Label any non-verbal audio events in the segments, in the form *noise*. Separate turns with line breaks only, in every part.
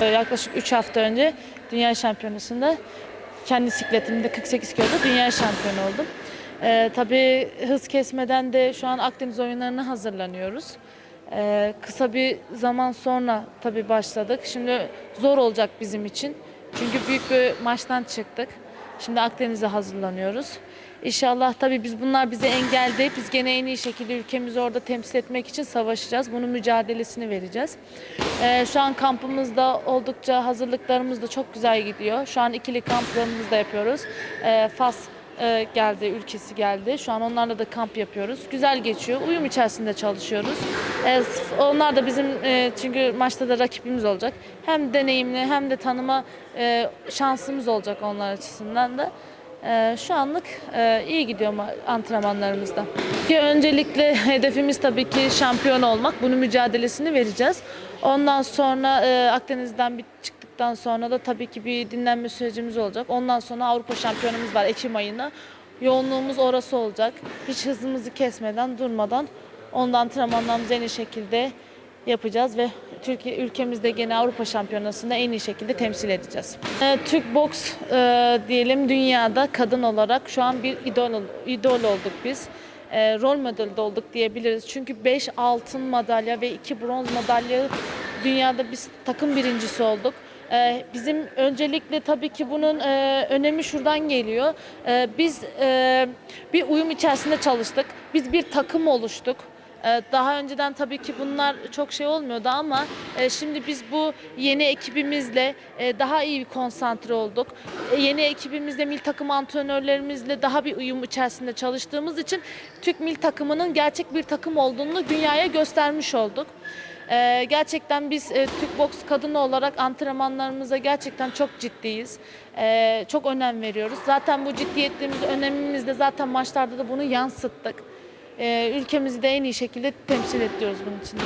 Ee, Yaklaşık 3 hafta önce Dünya Şampiyonası'nda kendi sikletimde 48 kiloda dünya şampiyonu oldum. Ee, tabii hız kesmeden de şu an Akdeniz oyunlarına hazırlanıyoruz. Ee, kısa bir zaman sonra tabii başladık. Şimdi zor olacak bizim için. Çünkü büyük bir maçtan çıktık. Şimdi Akdeniz'e hazırlanıyoruz. İnşallah tabii biz bunlar bize engel değil. Biz gene en iyi şekilde ülkemizi orada temsil etmek için savaşacağız. Bunun mücadelesini vereceğiz. Ee, şu an kampımızda oldukça hazırlıklarımız da çok güzel gidiyor. Şu an ikili kamplarımızı da yapıyoruz. Ee, Fas e, geldi, ülkesi geldi. Şu an onlarla da kamp yapıyoruz. Güzel geçiyor. Uyum içerisinde çalışıyoruz. Ee, onlar da bizim e, çünkü maçta da rakibimiz olacak. Hem deneyimli hem de tanıma e, şansımız olacak onlar açısından da. Ee, şu anlık e, iyi gidiyor ma- antrenmanlarımızda. Ki öncelikle *laughs* hedefimiz tabii ki şampiyon olmak. Bunun mücadelesini vereceğiz. Ondan sonra e, Akdeniz'den bir çıktıktan sonra da tabii ki bir dinlenme sürecimiz olacak. Ondan sonra Avrupa şampiyonumuz var Ekim ayına. Yoğunluğumuz orası olacak. Hiç hızımızı kesmeden, durmadan onda antrenmanlarımızı en iyi şekilde yapacağız ve Türkiye ülkemizde gene Avrupa Şampiyonası'nda en iyi şekilde temsil edeceğiz. Ee, Türk boks e, diyelim dünyada kadın olarak şu an bir idol idol olduk biz. E, rol model de olduk diyebiliriz. Çünkü 5 altın madalya ve 2 bronz madalya dünyada biz takım birincisi olduk. Ee, Bizim öncelikle tabii ki bunun e, önemi şuradan geliyor. Biz e, bir uyum içerisinde çalıştık. Biz bir takım oluştuk. Ee, Daha önceden tabii ki bunlar çok şey olmuyordu ama e, şimdi biz bu yeni ekibimizle e, daha iyi bir konsantre olduk. E, Yeni ekibimizle, mil takım antrenörlerimizle daha bir uyum içerisinde çalıştığımız için Türk mil takımının gerçek bir takım olduğunu dünyaya göstermiş olduk. Gerçekten biz Türk boks kadını olarak antrenmanlarımıza gerçekten çok ciddiyiz. Çok önem veriyoruz. Zaten bu ciddiyetimiz, önemimiz de zaten maçlarda da bunu yansıttık. Ee, ülkemizi de en iyi şekilde temsil ediyoruz bunun için.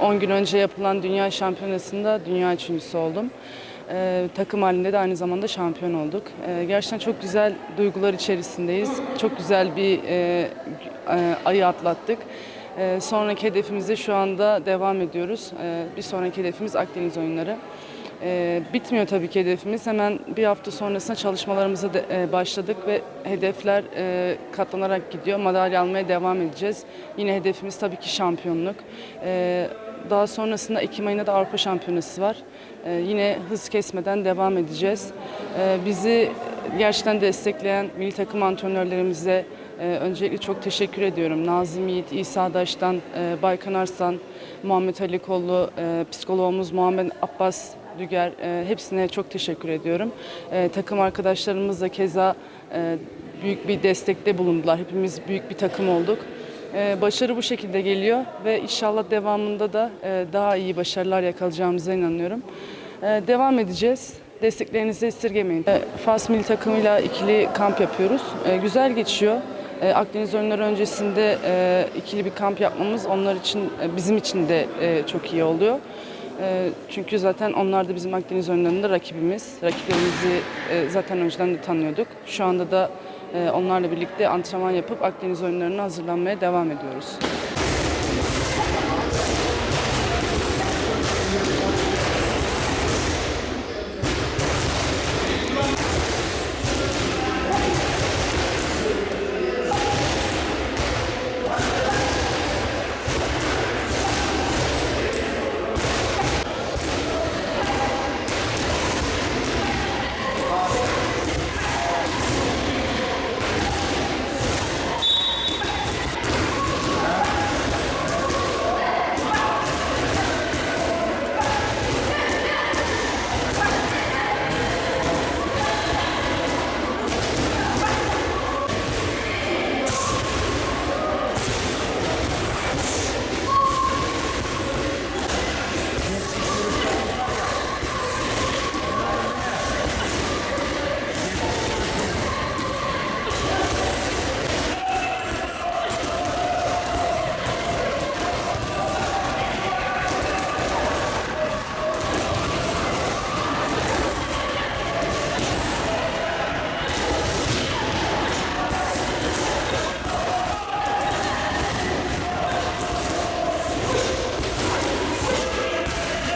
10 gün önce yapılan Dünya Şampiyonası'nda dünya üçüncüsü oldum. Ee, takım halinde de aynı zamanda şampiyon olduk. Ee, gerçekten çok güzel duygular içerisindeyiz. Çok güzel bir e, e, ayı atlattık. Ee, sonraki hedefimize şu anda devam ediyoruz. Ee, bir sonraki hedefimiz Akdeniz oyunları. Ee, bitmiyor tabii ki hedefimiz. Hemen bir hafta sonrasında çalışmalarımıza de, e, başladık ve hedefler e, katlanarak gidiyor. Madalya almaya devam edeceğiz. Yine hedefimiz tabii ki şampiyonluk. Ee, daha sonrasında Ekim ayında da Avrupa Şampiyonası var. Ee, yine hız kesmeden devam edeceğiz. Ee, bizi gerçekten destekleyen milli takım antrenörlerimize e, öncelikle çok teşekkür ediyorum. Nazım Yiğit, İsa Daş'tan, e, Baykan Arslan, Muhammed Ali Kollu, e, psikologumuz Muhammed Abbas Düger e, hepsine çok teşekkür ediyorum. E, takım arkadaşlarımız da keza e, büyük bir destekte bulundular. Hepimiz büyük bir takım olduk. E, başarı bu şekilde geliyor ve inşallah devamında da e, daha iyi başarılar yakalayacağımıza inanıyorum. E, devam edeceğiz. Desteklerinizi esirgemeyin. E, Fas milli takımıyla ikili kamp yapıyoruz. E, güzel geçiyor. E, Akdeniz oyunları öncesinde e, ikili bir kamp yapmamız onlar için, e, bizim için de e, çok iyi oluyor. E, çünkü zaten onlar da bizim Akdeniz oyunlarında rakibimiz. Rakiplerimizi e, zaten önceden de tanıyorduk. Şu anda da e, onlarla birlikte antrenman yapıp Akdeniz oyunlarına hazırlanmaya devam ediyoruz.